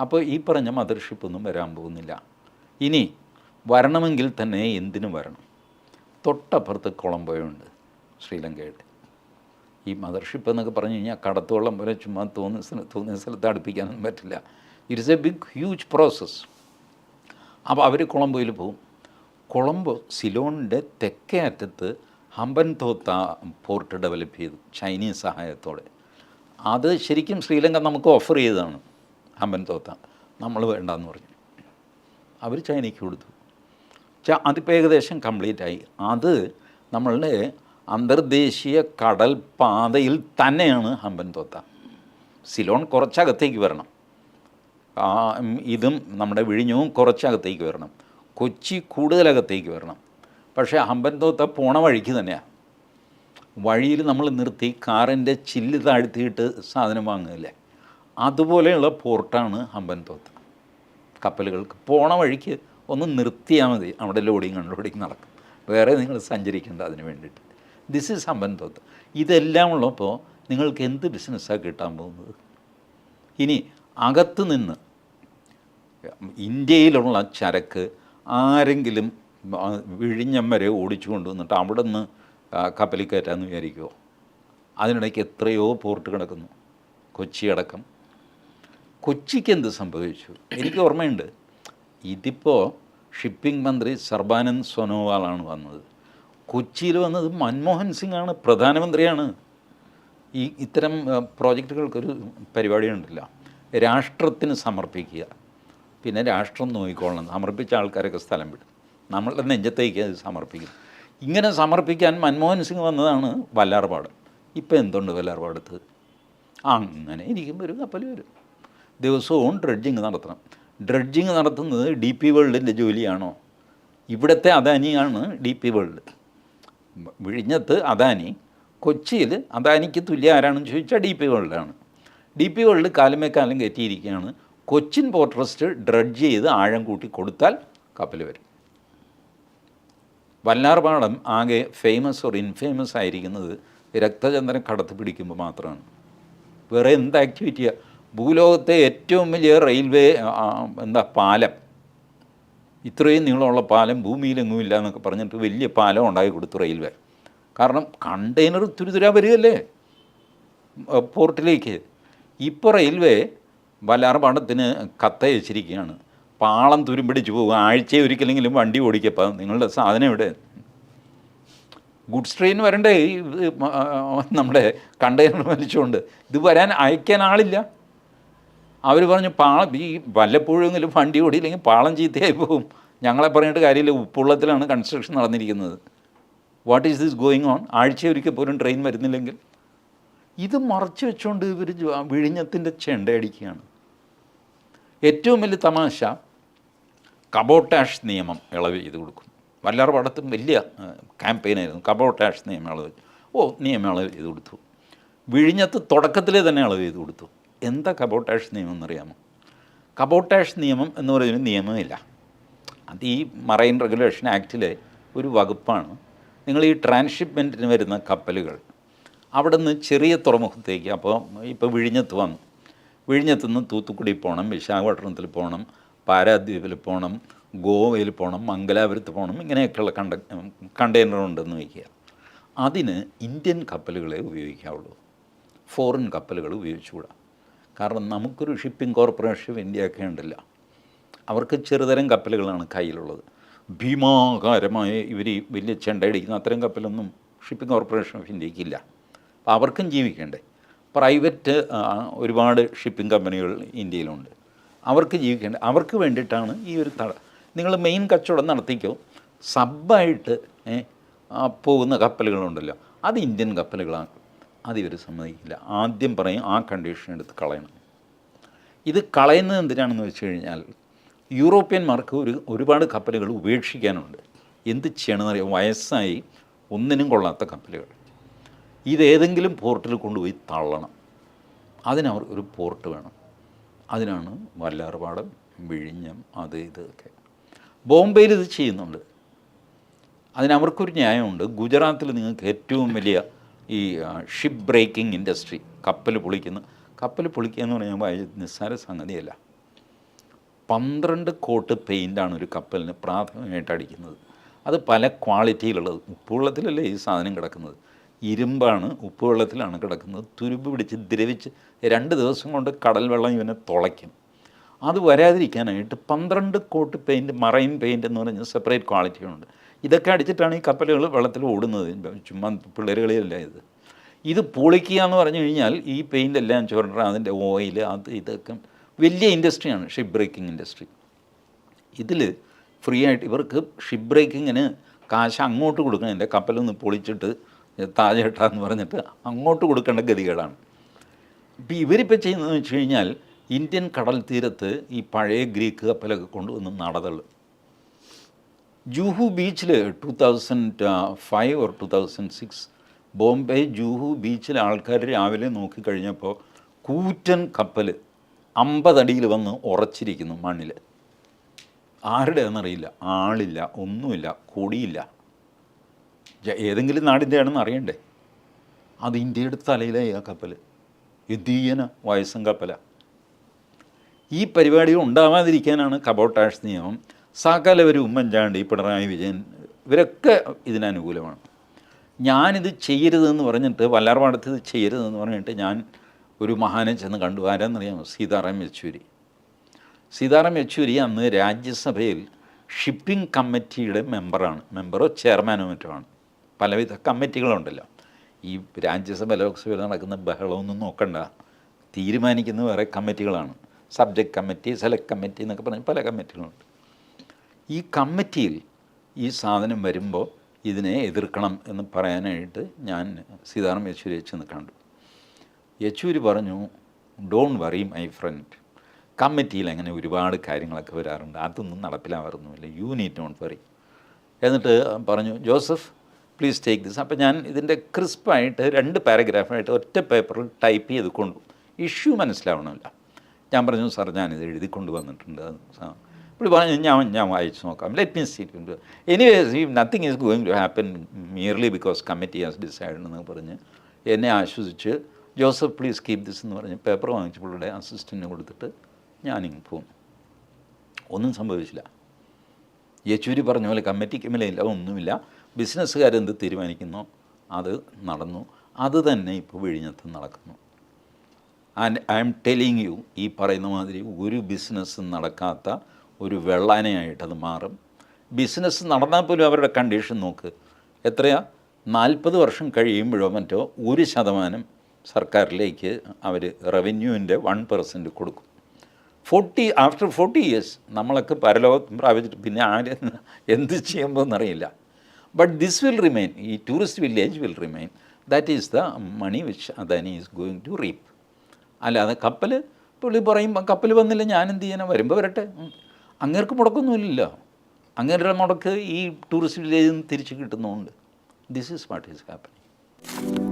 അപ്പോൾ ഈ പറഞ്ഞ മദർഷിപ്പ് ഒന്നും വരാൻ പോകുന്നില്ല. ഇനി വരണമെങ്കിൽ തന്നെ എന്തിനു വരണം? തൊട്ടപ്പുറത്ത് കൊളംബോയുണ്ട് ശ്രീലങ്കയുടെ. ഈ മദർഷിപ്പ് എന്നൊക്കെ പറഞ്ഞു കഴിഞ്ഞാൽ കടത്തോളം പോലെ ചുമ്മാ തോന്നുന്ന സ്ഥലം തോന്നിയ സ്ഥലത്ത് അടുപ്പിക്കാനൊന്നും പറ്റില്ല. It's a big huge process അപ്പോൾ അവർ കൊളംബോയിൽ പോകും കൊളംബോ സിലോണിന്റെ തെക്കേ അറ്റത്ത് ഹമ്പൻ തോത്ത പോർട്ട് ഡെവലപ്പ് ചെയ്തു ചൈനീസ് സഹായത്തോടെ. അത് ശരിക്കും ശ്രീലങ്ക നമുക്ക് ഓഫർ ചെയ്തതാണ്. ഹമ്പൻ തോത്ത നമ്മൾ വേണ്ടെന്ന് പറഞ്ഞു. അവർ ചൈനയ്ക്ക് കൊടുത്തു. അതിപ്പോൾ ഏകദേശം കംപ്ലീറ്റ് ആയി. അത് നമ്മളുടെ അന്തർദേശീയ കടൽ പാതയിൽ തന്നെയാണ് ഹമ്പൻ തോത്ത സിലോൺ കുറച്ചകത്തേക്ക് വരണം. ഇതും നമ്മുടെ വിഴിഞ്ഞവും കുറച്ചകത്തേക്ക് വരണം. കൊച്ചി കൂടുതലകത്തേക്ക് വരണം. പക്ഷേ ഹമ്പൻ തോത്ത പോണ വഴിക്ക് തന്നെയാണ് വഴിയിൽ നമ്മൾ നിർത്തി കാറിന്റെ ചില്ല് താഴ്ത്തിയിട്ട് സാധനം വാങ്ങുകയില്ലേ? അതുപോലെയുള്ള പോർട്ടാണ് ഹമ്പൻതോത്ത്. കപ്പലുകൾക്ക് പോണ വഴിക്ക് ഒന്ന് നിർത്തിയാൽ മതി. അവിടെ ലോഡിങ് അൺലോഡിങ് നടക്കും. വേറെ നിങ്ങൾ സഞ്ചരിക്കേണ്ട അതിന് വേണ്ടിയിട്ട്. This is Hambantota. ഇതെല്ലാം ഉള്ളപ്പോൾ നിങ്ങൾക്ക് എന്ത് ബിസിനസ്സാണ് കിട്ടാൻ പോകുന്നത്? ഇനി അകത്ത് നിന്ന് ഇന്ത്യയിലുള്ള ചരക്ക് ആരെങ്കിലും വിഴിഞ്ഞം വരെ ഓടിച്ചു കൊണ്ടുവന്നിട്ട് അവിടെ നിന്ന് കപ്പലിൽ കയറ്റാമെന്ന് വിചാരിക്കുമോ അതിനിടയ്ക്ക് എത്രയോ പോർട്ട് കിടക്കുന്നു. കൊച്ചി അടക്കം. കൊച്ചിക്ക് എന്ത് സംഭവിച്ചു? എനിക്ക് ഓർമ്മയുണ്ട്. ഇതിപ്പോൾ ഷിപ്പിംഗ് മന്ത്രി സർബാനന്ദ് സോനോവാളാണ് വന്നത്. കൊച്ചിയിൽ വന്നത് മൻമോഹൻ സിംഗ് ആണ് പ്രധാനമന്ത്രിയാണ്. ഈ ഇത്തരം പ്രോജക്റ്റുകൾക്കൊരു പരിപാടി ഉണ്ടല്ല രാഷ്ട്രത്തിന് സമർപ്പിക്കുക. പിന്നെ രാഷ്ട്രം നോക്കിക്കൊള്ളണം. സമർപ്പിച്ച ആൾക്കാരൊക്കെ സ്ഥലം വിടും. നമ്മളുടെ നെഞ്ചത്തേക്ക് അത് സമർപ്പിക്കും. ഇങ്ങനെ സമർപ്പിക്കാൻ മൻമോഹൻ സിംഗ് വന്നതാണ് വല്ലാർപാട്. ഇപ്പം എന്തുണ്ട് വല്ലാർപാടത്ത്? അങ്ങനെ ഇരിക്കുമ്പോൾ ഒരു കപ്പൽ വരും. ദിവസവും ഡ്രഡ്ജിങ് നടത്തണം. ഡ്രഡ്ജിങ് നടത്തുന്നത് ഡി പി വേൾഡിന്റെ ജോലിയാണോ? ഇവിടുത്തെ അദാനിയാണ് ഡി പി വേൾഡ് വിഴിഞ്ഞത്ത് അദാനി കൊച്ചിയിൽ അദാനിക്ക് തുല്യ ആരാണെന്ന് ചോദിച്ചാൽ ഡി പി വേൾഡാണ് ഡി പി വേൾഡ് കാലമേ കാലം കയറ്റിയിരിക്കുകയാണ്. കൊച്ചിൻ പോർട്ട് ട്രസ്റ്റ് ഡ്രഡ്ജ് ചെയ്ത് ആഴം കൂട്ടി കൊടുത്താൽ കപ്പൽ വരും. വല്ലാർപാടം ആകെ ഫേമസ് ഓർ ഇൻഫേമസ് ആയിരിക്കുന്നത് രക്തചന്ദ്രൻ കടത്തി പിടിക്കുമ്പോൾ മാത്രമാണ്. വേറെ എന്ത് ആക്ടിവിറ്റിയാണ് ഭൂലോകത്തെ ഏറ്റവും വലിയ റെയിൽവേ എന്താ പാലം. ഇത്രയും നീളമുള്ള പാലം ഭൂമിയിലെങ്ങും ഇല്ല എന്നൊക്കെ പറഞ്ഞിട്ട് വലിയ പാലം ഉണ്ടാക്കി കൊടുത്തു റെയിൽവേ. കാരണം കണ്ടെയ്നർ തുരുതുരാ വരികയല്ലേ? പോർട്ടിലേക്ക്. ഇപ്പോൾ റെയിൽവേ വലാർപാടത്തിന് കത്തയച്ചിരിക്കുകയാണ് പാളം തുരുമ്പിടിച്ച് പോകും ആഴ്ചയിൽ ഒരിക്കലെങ്കിലും വണ്ടി ഓടിക്കപ്പം നിങ്ങളുടെ സാധനം ഇവിടെ ഗുഡ്സ് ട്രെയിൻ വരണ്ടേ? നമ്മുടെ കണ്ടെയ്നർ വലിച്ചുകൊണ്ട് ഇത് വരാൻ അയക്കാൻ ആളില്ല. അവർ പറഞ്ഞു പാളം ഈ വല്ലപ്പോഴെങ്കിലും വണ്ടി ഓടിയില്ലെങ്കിൽ പാളം ചീത്തയായി പോകും. ഞങ്ങളെ പറഞ്ഞിട്ട് കാര്യമില്ല ഉപ്പുള്ളത്തിലാണ് കൺസ്ട്രക്ഷൻ നടന്നിരിക്കുന്നത്. What is this going on ആഴ്ച ഒരിക്കൽ പോലും ട്രെയിൻ വരുന്നില്ലെങ്കിൽ. ഇത് മറച്ചു വെച്ചുകൊണ്ട് ഇവർ വിഴിഞ്ഞത്തിന്റെ ചെണ്ടയടിക്കുകയാണ് ഏറ്റവും വലിയ തമാശ കബോട്ടാഷ് നിയമം ഇളവ് ചെയ്ത് കൊടുക്കും വല്ലാർപാടത്തും വലിയ ക്യാമ്പയിനായിരുന്നു കബോട്ടാഷ് നിയമം ഇളവ് ഓ നിയമം ഇളവ് ചെയ്ത് കൊടുത്തു. വിഴിഞ്ഞത്ത് തുടക്കത്തിലേ തന്നെ ഇളവ് ചെയ്ത് കൊടുത്തു. എന്താ കബോട്ടാഷ് നിയമം എന്നറിയാമോ? കബോട്ടാഷ് നിയമം എന്ന് പറയുന്നൊരു നിയമമില്ല. അത് ഈ മറൈൻ റെഗുലേഷൻ ആക്റ്റിലെ ഒരു വകുപ്പാണ്. നിങ്ങൾ ഈ ട്രാൻസ്ഷിപ്മെന്റിന് വരുന്ന കപ്പലുകൾ അവിടെ നിന്ന് ചെറിയ തുറമുഖത്തേക്ക് അപ്പോൾ ഇപ്പോൾ വിഴിഞ്ഞത്ത് വന്നു. വിഴിഞ്ഞത്ത് നിന്ന് തൂത്തുക്കുടി പോകണം വിശാഖപട്ടണത്തിൽ പോകണം പാരാദ്വീപിൽ പോകണം ഗോവയിൽ പോകണം മംഗലാപുരത്ത് പോകണം ഇങ്ങനെയൊക്കെയുള്ള കണ്ട കണ്ടെയ്നർ ഉണ്ടെന്ന് വയ്ക്കുക. അതിന് ഇന്ത്യൻ കപ്പലുകളെ ഉപയോഗിക്കാവുള്ളൂ. ഫോറിൻ കപ്പലുകൾ ഉപയോഗിച്ചുകൂടാ. കാരണം നമുക്കൊരു ഷിപ്പിംഗ് കോർപ്പറേഷൻ ഓഫ് ഇന്ത്യയൊക്കെ ഉണ്ടല്ലോ. അവർക്ക് ചെറുതരം കപ്പലുകളാണ് കയ്യിലുള്ളത്. ഭീമാകാരമായ ഇവർ ഈ വലിയ ചെണ്ടയടിക്കുന്ന അത്തരം കപ്പലൊന്നും ഷിപ്പിംഗ് കോർപ്പറേഷൻ ഓഫ് ഇന്ത്യക്കില്ല അപ്പോൾ അവർക്കും ജീവിക്കണ്ടേ. പ്രൈവറ്റ് ഒരുപാട് ഷിപ്പിംഗ് കമ്പനികൾ ഇന്ത്യയിലുണ്ട്. അവർക്ക് ജീവിക്കേണ്ട. അവർക്ക് വേണ്ടിയിട്ടാണ് ഈ ഒരു തട നിങ്ങൾ മെയിൻ കച്ചവടം നടത്തിക്കോ. ആ, പോകുന്ന കപ്പലുകളുണ്ടല്ലോ. അത് ഇന്ത്യൻ കപ്പലുകളാണ്. അതിവർ സമ്മതിക്കില്ല. ആദ്യം പറയും ആ കണ്ടീഷൻ എടുത്ത് കളയണം. ഇത് കളയുന്നത് എന്തിനാണെന്ന് വെച്ച് കഴിഞ്ഞാൽ യൂറോപ്യന്മാർക്ക് ഒരു ഒരുപാട് കപ്പലുകൾ ഉപേക്ഷിക്കാനുണ്ട്. എന്ത് ചെയ്യണമെന്ന് അറിയാം വയസ്സായി ഒന്നിനും കൊള്ളാത്ത കപ്പലുകൾ. ഇതേതെങ്കിലും പോർട്ടിൽ കൊണ്ടുപോയി തള്ളണം. അതിനവർ ഒരു പോർട്ട് വേണം. അതിനാണ് വല്ലാർപാടം വിഴിഞ്ഞം അത് ഇതൊക്കെ ബോംബെയിൽ ഇത് ചെയ്യുന്നുണ്ട്. അതിനവർക്കൊരു ന്യായമുണ്ട്. ഗുജറാത്തിൽ നിങ്ങൾക്ക് ഏറ്റവും വലിയ ഈ ഷിപ്പ് ബ്രേക്കിംഗ് ഇൻഡസ്ട്രി കപ്പൽ പൊളിക്കുന്ന കപ്പൽ പൊളിക്കുക എന്ന് പറഞ്ഞാൽ നിസ്സാര സംഗതിയല്ല. പന്ത്രണ്ട് കോട്ട് പെയിന്റാണ് ഒരു കപ്പലിന് പ്രാഥമികമായിട്ട് അടിക്കുന്നത്. അത് പല ക്വാളിറ്റിയിലുള്ളത്. ഉപ്പുവെള്ളത്തിലല്ലേ ഈ സാധനം കിടക്കുന്നത്? ഇരുമ്പാണ് ഉപ്പുവെള്ളത്തിലാണ് കിടക്കുന്നത്. തുരുമ്പ് പിടിച്ച് ദ്രവിച്ച് രണ്ട് ദിവസം കൊണ്ട് കടൽ വെള്ളം ഇവനെ തുളയ്ക്കും. അത് വരാതിരിക്കാനായിട്ട് പന്ത്രണ്ട് കോട്ട് പെയിന്റ് മറൈൻ പെയിന്റ് എന്ന് പറഞ്ഞ സെപ്പറേറ്റ് ക്വാളിറ്റികളുണ്ട്. ഇതൊക്കെ അടിച്ചിട്ടാണ് ഈ കപ്പലുകൾ വെള്ളത്തിൽ ഓടുന്നത്. ചുമ്മാ പിള്ളേരുകളിയല്ല ഇത്. ഇത് പൊളിക്കുക എന്ന് പറഞ്ഞു കഴിഞ്ഞാൽ ഈ പെയിന്റ് എല്ലാം ചുരണ്ട അതിന്റെ ഓയിൽ അത് ഇതൊക്കെ വലിയ ഇൻഡസ്ട്രിയാണ് ഷിപ്പ് ബ്രേക്കിംഗ് ഇൻഡസ്ട്രി ഇതിൽ ഫ്രീ ആയിട്ട് ഇവർക്ക് ഷിപ്പ് ബ്രേക്കിങ്ങിന് കാശ് അങ്ങോട്ട് കൊടുക്കണം എന്റെ കപ്പലൊന്ന് പൊളിച്ചിട്ട് താജേട്ടാന്ന് പറഞ്ഞിട്ട് അങ്ങോട്ട് കൊടുക്കേണ്ട ഗതികളാണ് ഇപ്പം ഇവരിപ്പോൾ ചെയ്യുന്നതെന്ന് വെച്ച് കഴിഞ്ഞാൽ ഇന്ത്യൻ കടൽ തീരത്ത് ഈ പഴയ ഗ്രീക്ക് കപ്പലൊക്കെ കൊണ്ടുവന്ന് നടതള്ളു. ജൂഹു ബീച്ചിൽ two thousand five or two thousand six Bombay Juhu ബീച്ചിൽ ആൾക്കാർ രാവിലെ നോക്കിക്കഴിഞ്ഞപ്പോൾ കൂറ്റൻ കപ്പൽ അമ്പതടിയിൽ വന്ന് ഉറച്ചിരിക്കുന്നു മണ്ണിൽ ആരുടെ എന്നറിയില്ല ആളില്ല ഒന്നുമില്ല കൊടിയില്ല. ഏതെങ്കിലും നാടിന്റെ ആണെന്ന് അറിയണ്ടേ? അത് ഇന്ത്യയുടെ തലയിലായി ആ കപ്പൽ യുദ്ധീയന വയസ്സും കപ്പല. ഈ പരിപാടി ഉണ്ടാവാതിരിക്കാനാണ് കബോട്ടാഷ് നിയമം. സാക്കാലവർ ഉമ്മൻചാണ്ടി പിണറായി വിജയൻ ഇവരൊക്കെ ഇതിനനുകൂലമാണ് ഞാനിത് ചെയ്യരുതെന്ന് പറഞ്ഞിട്ട് വല്ലാർപാടത്ത് ഇത് ചെയ്യരുതെന്ന് പറഞ്ഞിട്ട് ഞാൻ ഒരു മഹാനെ ചെന്ന് കണ്ടു. ആരാന്നറിയാമോ? സീതാറാം യെച്ചൂരി. സീതാറാം യെച്ചൂരി അന്ന് രാജ്യസഭയിൽ ഷിപ്പിംഗ് കമ്മിറ്റിയുടെ മെമ്പറാണ്. മെമ്പറോ ചെയർമാനോ മറ്റോ ആണ്. പലവിധ കമ്മിറ്റികളുണ്ടല്ലോ. ഈ രാജ്യസഭ ലോക്സഭയിൽ നടക്കുന്ന ബഹളമൊന്നും നോക്കണ്ട. തീരുമാനിക്കുന്ന വേറെ കമ്മിറ്റികളാണ്. സബ്ജക്റ്റ് കമ്മിറ്റി സെലക്ട് കമ്മിറ്റി എന്നൊക്കെ പറഞ്ഞ് പല കമ്മിറ്റികളുണ്ട്. ഈ കമ്മിറ്റിയിൽ ഈ സാധനം വരുമ്പോൾ ഇതിനെ എതിർക്കണം എന്ന് പറയാനായിട്ട് ഞാൻ സീതാറാം യെച്ചൂരി ചെന്ന് കണ്ടു യെച്ചൂരി പറഞ്ഞു ഡോൺ വറി മൈ ഫ്രണ്ട് കമ്മിറ്റിയിൽ അങ്ങനെ ഒരുപാട് കാര്യങ്ങളൊക്കെ വരാറുണ്ട്. അതൊന്നും നടപ്പിലാവാറൊന്നുമില്ല. യു നീറ്റ് ഡോൺ വറി എന്നിട്ട് പറഞ്ഞു ജോസഫ് പ്ലീസ് ടേക്ക് ദിസ് അപ്പോൾ ഞാൻ ഇതിന്റെ ക്രിസ്പായിട്ട് രണ്ട് പാരഗ്രാഫായിട്ട് ഒറ്റ പേപ്പറിൽ ടൈപ്പ് ചെയ്ത് കൊണ്ടു. ഇഷ്യൂ മനസ്സിലാവണമല്ല. ഞാൻ പറഞ്ഞു സാർ ഞാനിത് എഴുതി കൊണ്ടുവന്നിട്ടുണ്ട്. അത് സാ- പുള്ളി പറഞ്ഞു ഞാൻ ഞാൻ വായിച്ചു നോക്കാം let me see anyways nothing is going to happen merely because committee has decide എന്ന് പറഞ്ഞ് എന്നെ ആശ്വസിച്ച് ജോസഫ് പ്ലീസ് കീപ് ദിസ് എന്ന് പറഞ്ഞ് പേപ്പർ വാങ്ങിച്ച് പുള്ളിയുടെ അസിസ്റ്റന്റിന് കൊടുത്തിട്ട് ഞാനിങ്ങ് പോകും ഒന്നും സംഭവിച്ചില്ല. യെച്ചൂരി പറഞ്ഞ പോലെ കമ്മിറ്റിക്ക് മേലെയില്ല ഒന്നുമില്ല. ബിസിനസ്സുകാരെന്ത് തീരുമാനിക്കുന്നു? അത് നടന്നു. അത് തന്നെ ഇപ്പോൾ വിഴിഞ്ഞത്ത് നടക്കുന്നു. And I'm telling you ഈ പറയുന്ന മാതിരി ഒരു ബിസിനസ്സും നടക്കാത്ത ഒരു വെള്ളാനയായിട്ട് അത് മാറും. ബിസിനസ് നടന്നാൽ പോലും അവരുടെ കണ്ടീഷൻ നോക്ക്. എത്രയാ? നാൽപ്പത് വർഷം കഴിയുമ്പോഴോ മറ്റോ ഒരു ശതമാനം സർക്കാരിലേക്ക് അവർ റവന്യൂവിന്റെ വൺ പെർസെന്റ് കൊടുക്കും. ഫോർട്ടി ആഫ്റ്റർ ഫോർട്ടി ഇയേഴ്സ് നമ്മളൊക്കെ പരലോകം പ്രാപിച്ചിട്ട് പിന്നെ ആര് എന്ത് ചെയ്യുമ്പോൾ എന്നറിയില്ല ബട്ട് ദിസ് വിൽ റിമെയിൻ ഈ tourist village will remain that is the money which Adani is going to reap അല്ലാതെ കപ്പൽ പുള്ളി പറയും കപ്പൽ വന്നില്ല ഞാൻ എന്ത് ചെയ്യാനാ? വരുമ്പോൾ വരട്ടെ. അങ്ങേർക്ക് മുടക്കൊന്നുമില്ലല്ലോ അങ്ങേരുടെ മുടക്ക് ഈ ടൂറിസ്റ്റ് വില്ലേജിൽ നിന്ന് തിരിച്ച് കിട്ടുന്നുണ്ട്. This is what is happening